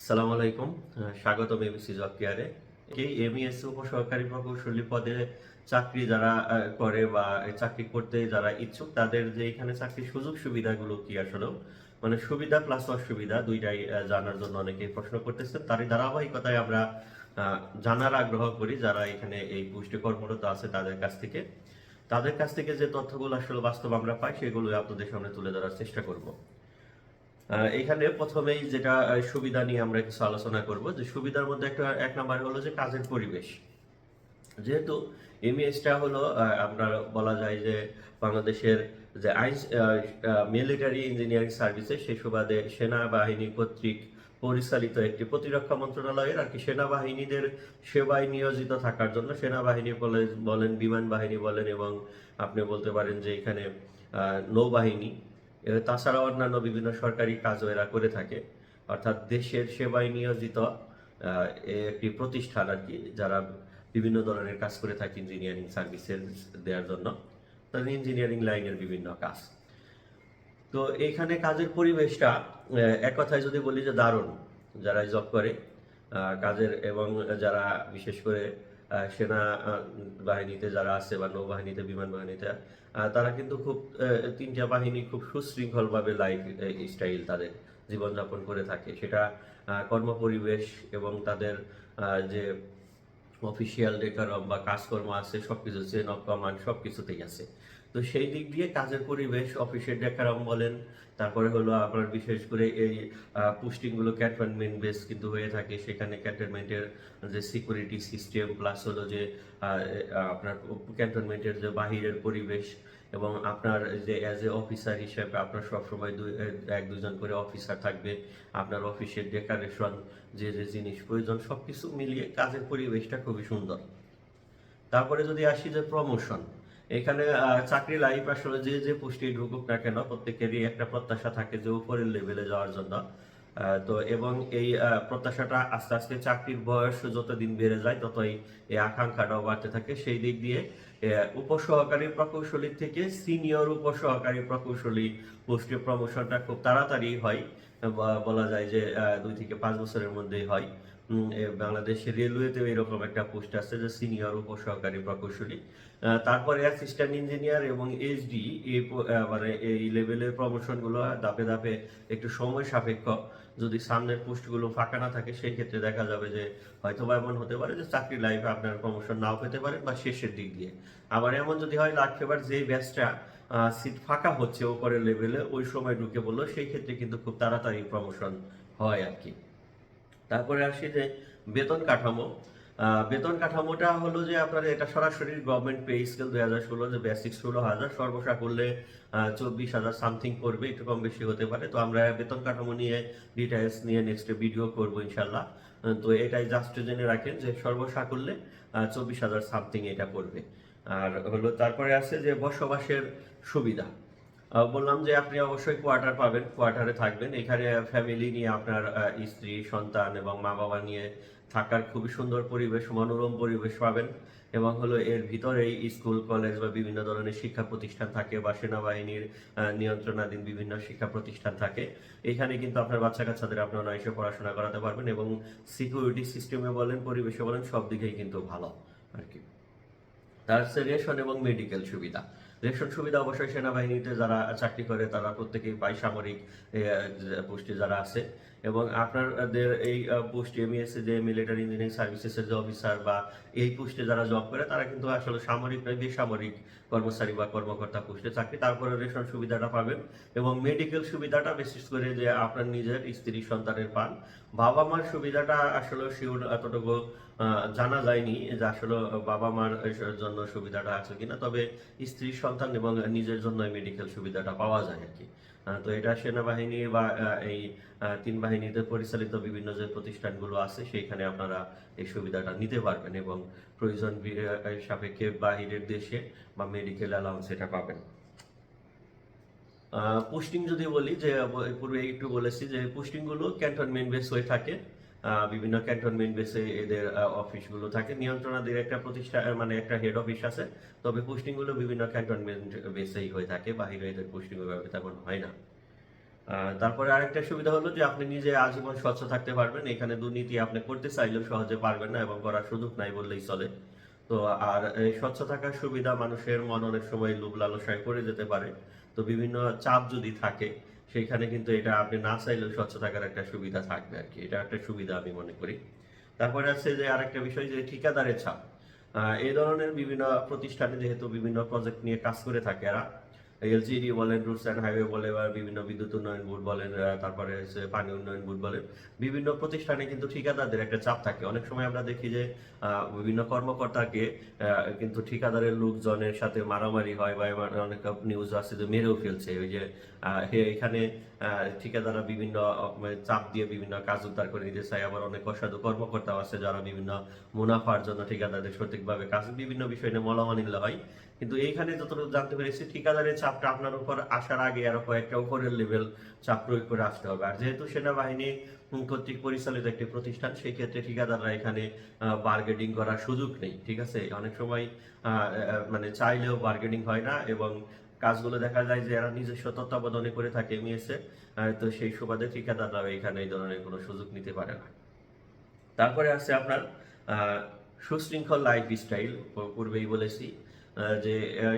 সালাম আলাইকুম আহ, স্বাগতম এবিসি জব কেয়ারে এই এমইএস উপসহকারী প্রকৌশলী পদে চাকরি যারা করে বা চাকরি করতে যারা ইচ্ছুক তাদের যে এখানে চাকরির সুযোগ সুবিধাগুলো কি আসলে মানে সুবিধা প্লাস অসুবিধা দুইটাই জানার জন্য অনেকেই প্রশ্ন করতেছেন। তারই ধারাবাহিকতায় আমরা জানার আগ্রহ করি যারা এখানে এই পুষ্টি কর্মরত আছে তাদের কাছ থেকে। তাদের কাছ থেকে যে তথ্যগুলো আসলে বাস্তব আমরা পাই সেগুলো আপনাদের সামনে তুলে ধরার চেষ্টা করব। এখানে প্রথমেই যেটা সুবিধা নিয়ে আমরা কিছু আলোচনা করব, যে সুবিধার মধ্যে একটা, এক নাম্বার হলো যে কাজের পরিবেশ। যেহেতু এমএসটা হলো আপনার বলা যায় যে বাংলাদেশের যে আইন মিলিটারি ইঞ্জিনিয়ারিং সার্ভিসে সেই সুবাদে সেনাবাহিনী কর্তৃক পরিচালিত একটি প্রতিরক্ষা মন্ত্রণালয়ের আর কি সেনাবাহিনীদের সেবায় নিয়োজিত থাকার জন্য সেনাবাহিনী বলে, বলেন, বিমান বাহিনী বলেন এবং আপনি বলতে পারেন যে এখানে নৌবাহিনী তাছাড়া অন্যান্য বিভিন্ন সরকারি কাজও এরা করে থাকে। অর্থাৎ দেশের সেবায় নিয়োজিত একটি প্রতিষ্ঠান আর কি, যারা বিভিন্ন ধরনের কাজ করে থাকে ইঞ্জিনিয়ারিং সার্ভিসের দেওয়ার জন্য। তাদের ইঞ্জিনিয়ারিং লাইনের বিভিন্ন কাজ। তো এখানে কাজের পরিবেশটা এক কথায় যদি বলি যে দারুণ যারা জব করে কাজের এবং যারা বিশেষ করে সেনা বাহিনীতে যারা আছে বা নৌবাহিনীতে বিমান বাহিনীতে তারা কিন্তু খুব তিনটা বাহিনী খুব সুশৃঙ্খলভাবে লাইফ স্টাইল তাদের জীবনযাপন করে থাকে। সেটা কর্মপরিবেশ এবং তাদের যে অফিসিয়াল ডেকারম বা কাজকর্ম আছে, সবকিছু চেন অফ কমান্ড সব কিছুতেই আছে। তো সেই দিক দিয়ে কাজের পরিবেশ, অফিসের ডেকারম বলেন, তারপরে হলো আপনার বিশেষ করে এই পোস্টিংগুলো ক্যান্টনমেন্ট বেস কিন্তু হয়ে থাকে, সেখানে ক্যান্টনমেন্টের যে সিকিউরিটি সিস্টেম, প্লাস হলো যে আপনার ক্যান্টনমেন্টের যে বাহিরের পরিবেশ এবং আপনার যে অ্যাজ এ অফিসার হিসেবে আপনার সবসময় দুই এক, দুজন করে অফিসার থাকবে, আপনার অফিসের ডেকারেশন, যে যে জিনিস প্রয়োজন সব কিছু মিলিয়ে কাজের পরিবেশটা খুবই সুন্দর। তারপরে যদি আসি যে প্রমোশন এখানে চাকরি লাইফ আসলে যে যে পোস্টে ঢুকুক না কেন, প্রত্যেকেরই একটা প্রত্যাশা থাকে যে উপরের লেভেলে যাওয়ার জন্য। তো এবং এই প্রত্যাশাটা আস্তে আস্তে চাকরির বয়স যত দিন বেড়ে যায়, ততই এই আকাঙ্ক্ষাটাও বাড়তে থাকে। সেই দিক দিয়ে উপসহকারী প্রকৌশলী থেকে সিনিয়র উপসহকারী প্রকৌশলী পোস্টে প্রমোশনটা খুব তাড়াতাড়ি হয় বলা যায় যে দুই থেকে পাঁচ বছরের মধ্যেই হয়। বাংলাদেশের রেলওয়েতেও এরকম একটা পোস্ট আছে যে সিনিয়র উপসহকারী প্রকৌশলী। তারপরে অ্যাসিস্ট্যান্ট ইঞ্জিনিয়ার এবং এইচডি এই মানে এই লেভেলের প্রমোশনগুলো ধাপে ধাপে একটু সময় সাপেক্ষ। যদি সামনের পোস্টগুলো ফাঁকা না থাকে সেই ক্ষেত্রে দেখা যাবে যে হয়তো বা এমন হতে পারে যে চাকরি লাইফে আপনার প্রমোশন নাও পেতে পারেন বা শেষের দিক দিয়ে। আবার এমন যদি হয় লাখ এবার যে ব্যাচটা সিট ফাঁকা হচ্ছে উপরের লেভেলে ওই সময় ঢুকে পড়ল, সেই ক্ষেত্রে কিন্তু খুব তাড়াতাড়ি প্রমোশন হয় আর কি। তারপরে আসি যে বেতন কাঠামো। বেতন কাঠামোটা হলো যে আপনার এটা সরাসরি গভর্নমেন্ট পে স্কেল দুই হাজার ষোলো, যে বেসিক ষোলো হাজার, সর্বসা করলে চব্বিশ হাজার সামথিং করবে, একটু কম বেশি হতে পারে। তো আমরা বেতন কাঠামো নিয়ে ডিটেলস নিয়ে নেক্সট ভিডিও করব ইনশাল্লাহ তো এটাই জাস্ট জেনে রাখেন যে সর্বসা করলে চব্বিশ হাজার সামথিং এটা পড়বে আর হলো তারপরে আছে যে বসবাসের সুবিধা। বললাম যে আপনি অবশ্যই কোয়ার্টার পাবেন কোয়ার্টারে থাকবেন। এখানে ফ্যামিলি নিয়ে আপনার স্ত্রী, সন্তান এবং মা বাবা নিয়ে থাকার খুবই সুন্দর পরিবেশ, মনোরম পরিবেশ পাবেন এবং হলো এর ভিতরেই স্কুল কলেজ বা বিভিন্ন ধরনের শিক্ষা প্রতিষ্ঠান থাকে বা সেনাবাহিনীর নিয়ন্ত্রণাধীন বিভিন্ন শিক্ষা প্রতিষ্ঠান থাকে। এখানে কিন্তু আপনার বাচ্চা কাচ্চাদের আপনার অনায়াসে পড়াশোনা করাতে পারবেন এবং সিকিউরিটি সিস্টেমে বলেন, পরিবেশে বলেন, সব দিকেই কিন্তু ভালো আর কি। তার রেশন এবং মেডিকেল সুবিধা। রেশন সুবিধা অবশ্যই সেনাবাহিনীতে যারা চাকরি করে তারা প্রত্যেকেই পায় সামরিক পোস্টে যারা আছে এবং আপনাদের এই পোস্টে এমএস যে মিলিটারি ইঞ্জিনিয়ারিং সার্ভিসেসের যে অফিসার বা এই পোস্টে যারা জব করে, তারা কিন্তু আসলে সামরিক নয়, বেসামরিক কর্মচারী বা কর্মকর্তা পোস্টে চাকরি তারপরে রেশন সুবিধাটা পাবেন এবং মেডিকেল সুবিধাটা বিশেষ করে যে আপনার নিজের স্ত্রী, সন্তানের পান। বাবা মার সুবিধাটা আসলে শিওর এতটুকু জানা যায়নি যে আসলে বাবা মার জন্য সুবিধাটা আছে কিনা। তবে স্ত্রী, সন্তান এবং নিজের জন্য মেডিকেল সুবিধাটা পাওয়া যায় আর কি। তো এটা সেনাবাহিনী বা এই তিন বাহিনীতে পরিচালিত বিভিন্ন যে প্রতিষ্ঠানগুলো আছে, সেইখানে আপনারা এই সুবিধাটা নিতে পারবেন এবং প্রয়োজন সাপেক্ষে বাহিরের দেশে বা মেডিকেল অ্যালাউন্স এটা পাবেন। পোস্টিং যদি বলি, যে পূর্বে একটু বলেছি যে পোস্টিংগুলো ক্যান্টনমেন্ট বেস হয়ে থাকে। বিভিন্ন ক্যান্টনমেন্ট বেসে এদের অফিসগুলো থাকে। নিয়ন্ত্রণাধীন একটা প্রতিষ্ঠা মানে একটা হেড অফিস আছে। তবে পোস্টিংগুলো বিভিন্ন ক্যান্টনমেন্ট বেসেই হয়ে থাকে। বাহিরে এদের পোস্টিং ওইভাবে তেমন হয় না। তারপরে আরেকটা সুবিধা হলো যে আপনি নিজে আজীবন স্বচ্ছ থাকতে পারবেন। এখানে দুর্নীতি আপনি করতে চাইলেও সহজে পারবেন না এবং করার সুযোগ নাই বললেই চলে। তো আর স্বচ্ছ থাকার সুবিধা মানুষের মন অনেক সময় লোভ লালসায় করে যেতে পারে। তো বিভিন্ন চাপ যদি থাকে সেইখানে কিন্তু এটা আপনি না চাইলেও স্বচ্ছ থাকার একটা সুবিধা থাকবে আর কি। এটা একটা সুবিধা আমি মনে করি। তারপরে আছে যে আরেকটা বিষয় যে ঠিকাদারের ছাপ। এই ধরনের বিভিন্ন প্রতিষ্ঠানে যেহেতু বিভিন্ন প্রজেক্ট নিয়ে কাজ করে থাকে এরা এলজিডি বলেন, রুটস অ্যান্ড হাইওয়ে বলে বা বিভিন্ন বিদ্যুৎ উন্নয়ন বোর্ড বলেন তারপরে হচ্ছে পানি উন্নয়ন বোর্ড বলেন, বিভিন্ন প্রতিষ্ঠানে কিন্তু ঠিকাদারদের একটা চাপ থাকে। অনেক সময় আমরা দেখি যে বিভিন্ন কর্মকর্তাকে কিন্তু ঠিকাদারের লোকজনের সাথে মারামারি হয়, বা অনেক নিউজ আছে যে মেরেও ফেলছে। ওই যে এখানে ঠিকাদাররা বিভিন্ন মানে চাপ দিয়ে বিভিন্ন কাজ উদ্ধার করে নিতে চায়। আবার অনেক অসাধু কর্মকর্তাও আছে যারা বিভিন্ন মুনাফার জন্য ঠিকাদারদের সঠিকভাবে কাজ, বিভিন্ন বিষয় নিয়ে মলামানিল্য হয়। কিন্তু এইখানে যতটুকু জানতে পেরেছি, ঠিকাদারের চাপটা আপনার উপর আসার আগে আরও কয়েকটা উপরের লেভেল চাপ প্রয়োগ করে আসতে হবে। আর যেহেতু সেনাবাহিনী কর্তৃক পরিচালিত একটি প্রতিষ্ঠান, সেই ক্ষেত্রে ঠিকাদাররা এখানে বার্গেনিং করার সুযোগ নেই, ঠিক আছে? অনেক সময় মানে চাইলেও বার্গেনিং হয় না এবং কাজগুলো দেখা যায় যে এরা নিজস্ব তত্ত্বাবধানে করে থাকে এমএসএ তো সেই সুবাদে ঠিকাদাররাও এখানে এই ধরনের কোনো সুযোগ নিতে পারে না। তারপরে আছে আপনার সুশৃঙ্খল লাইফ স্টাইল পূর্বেই বলেছি যে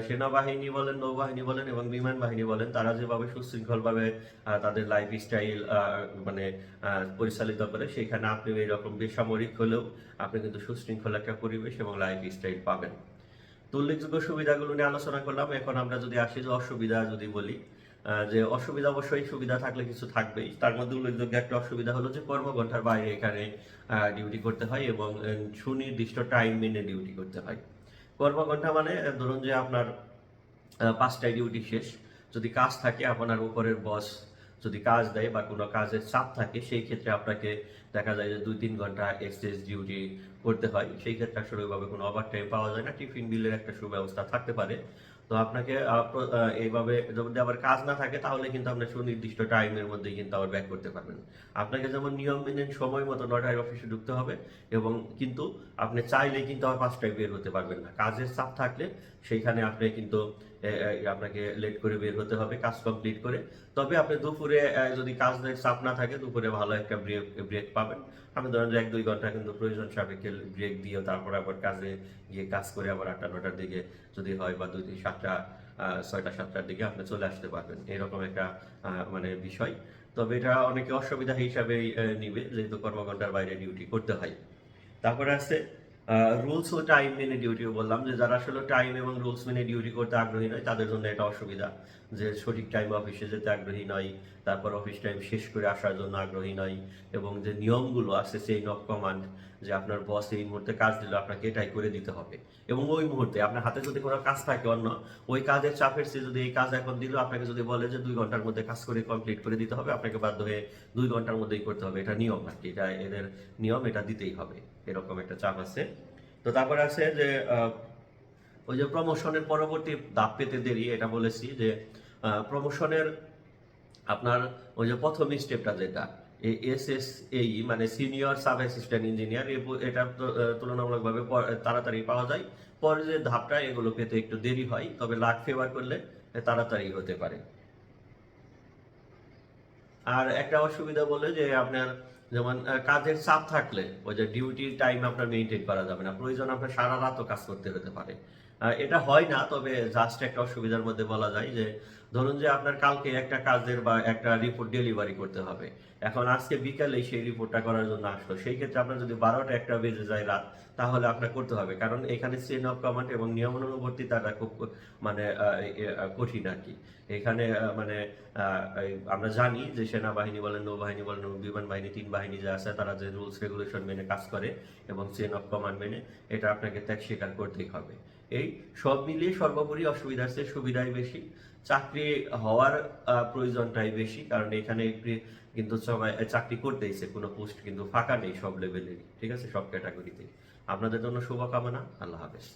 সেনাবাহিনী বলেন, নৌবাহিনী বলেন এবং বিমান বাহিনী বলেন, তারা যেভাবে সুশৃঙ্খলভাবে তাদের লাইফ স্টাইল মানে পরিচালিত করে, সেখানে আপনি এইরকম বেসামরিক হলেও আপনি কিন্তু সুশৃঙ্খল একটা পরিবেশ এবং লাইফ স্টাইল পাবেন। তো উল্লেখযোগ্য সুবিধাগুলো নিয়ে আলোচনা করলাম। এখন আমরা যদি আসি যে অসুবিধা যদি বলি যে অসুবিধা অবশ্যই সুবিধা থাকলে কিছু থাকবেই। তার মধ্যে উল্লেখযোগ্য একটা অসুবিধা হলো যে কর্মঘন্টার বাইরে এখানে ডিউটি করতে হয় এবং সুনির্দিষ্ট টাইম মেনে ডিউটি করতে হয়। কর্মঘন্টা মানে ধরুন যে আপনার পাঁচটায় ডিউটি শেষ। যদি কাজ থাকে আপনার উপরের বস যদি কাজ দেয় বা কোনো কাজের চাপ থাকে, সেই ক্ষেত্রে আপনাকে দেখা যায় যে দুই তিন ঘণ্টা এক্সচেঞ্জ ডিউটি করতে হয়। সেই ক্ষেত্রে আসলে ওইভাবে কোনো ওভার টাইম পাওয়া যায় না। টিফিন বিলের একটা সুব্যবস্থা থাকতে পারে। তো আপনাকে এইভাবে যদি আবার কাজ না থাকে, তাহলে কিন্তু আপনি সুনির্দিষ্ট টাইমের মধ্যে কিন্তু আবার ব্যাক করতে পারবেন। আপনাকে যেমন নিয়ম মেনে সময় মতো নটায় অফিসে ঢুকতে হবে এবং কিন্তু আপনি চাইলে কিন্তু আবার পাঁচটায় বের হতে পারবেন না। কাজের চাপ থাকলে সেইখানে আপনি কিন্তু আপনাকে লেট করে বের হতে হবে, কাজ কমপ্লিট করে। তবে আপনি দুপুরে যদি কাজের চাপ না থাকে, দুপুরে ভালো একটা ব্রেক ব্রেক পাবেন। আপনি ধরেন এক, দুই ঘণ্টা কিন্তু প্রয়োজন সাপেক্ষে ব্রেক দিয়ে তারপর আবার কাজে গিয়ে কাজ করে আবার আটটা, নটার দিকে যদি হয় বা দুই সাতটা ছয়টা, সাতটার দিকে আপনি চলে আসতে পারবেন। এরকম একটা মানে বিষয়। তবে এটা অনেকে অসুবিধা হিসাবেই নিবে, যেহেতু কর্মঘন্টার বাইরে ডিউটি করতে হয়। তারপরে আছে রুলস ও টাইম মেনে ডিউটিও বললাম যে যারা আসলে টাইম এবং রুলস মেনে ডিউটি করতে আগ্রহী নয়, তাদের জন্য এটা অসুবিধা। যে সঠিক টাইমে অফিসে যেতে আগ্রহী নয়, তারপর অফিস টাইম শেষ করে আসার জন্য আগ্রহী নয়, এবং যে নিয়মগুলো আছে সেই নব কমান্ড যে আপনার বস এই মুহূর্তে কাজ দিল, আপনাকে এটাই করে দিতে হবে। এবং ওই মুহূর্তে আপনার হাতে যদি কোনো কাজ থাকে অন্য, ওই কাজের চাপের চেয়ে যদি এই কাজ এখন দিল, আপনাকে যদি বলে যে দুই ঘণ্টার মধ্যে কাজ করে কমপ্লিট করে দিতে হবে, আপনাকে বাধ্য হয়ে দুই ঘণ্টার মধ্যেই করতে হবে। এটা নিয়ম আর কি, এটা এদের নিয়ম, এটা দিতেই হবে। এরকম একটা চাপ আছে। তো তারপর আছে যে ওই যে প্রমোশনের পরবর্তী দাপ পেতে দেরি, এটা বলেছি যে প্রমোশনের আপনার ওই যে প্রথম স্টেপটা যেটা এস এস এই মানে সিনিয়র সাব অ্যাসিস্ট্যান্ট ইঞ্জিনিয়ার এটা তুলনামূলকভাবে তাড়াতাড়ি পাওয়া যায়। পরে যে ধাপটা, এগুলো পেতে একটু দেরি হয়, তবে লাখ ফেভার করলে তাড়াতাড়ি হতে পারে। আর একটা অসুবিধা বলে যে আপনার যেমন কাজের চাপ থাকলে ওই যে ডিউটি টাইম আপনার মেনটেন করা যাবে না, প্রয়োজন আপনার সারা রাতও কাজ করতে হতে পারে। এটা হয় না, তবে জাস্ট একটা অসুবিধার মধ্যে বলা যায় যে, ধরুন যে আপনার কালকে একটা কাজের বা একটা রিপোর্ট ডেলিভারি করতে হবে। এখন আজকে বিকালে সেই রিপোর্টটা করার জন্য আসলো। সেই ক্ষেত্রে আপনার যদি বারোটা একটা বেজে যায় রাত তাহলে আপনার করতে হবে। কারণ এখানে চেন অফ কমান্ড এবং নিয়মানুবর্তিতাটা খুব মানে আহ, এ, আহ, কঠিন আর কি। এখানে মানে আমরা জানি যে সেনাবাহিনী বলেন নৌবাহিনী বলেন বিমান বাহিনী তিন বাহিনী যা আছে তারা যে রুলস রেগুলেশন মেনে কাজ করে এবং চেন অফ কমান্ড মেনে এটা আপনাকে ত্যাগ স্বীকার করতেই হবে। এই সব মিলিয়ে সর্বোপরি অসুবিধা চেয়ে সুবিধাই বেশি। চাকরি হওয়ার প্রয়োজনটাই বেশি। কারণ এখানে কিন্তু সবাই চাকরি করতেইছে কোনো পোস্ট কিন্তু ফাঁকা নেই সব লেভেলেরই ঠিক আছে? সব ক্যাটাগরিতে আপনাদের জন্য শুভকামনা। আল্লাহ হাফেজ।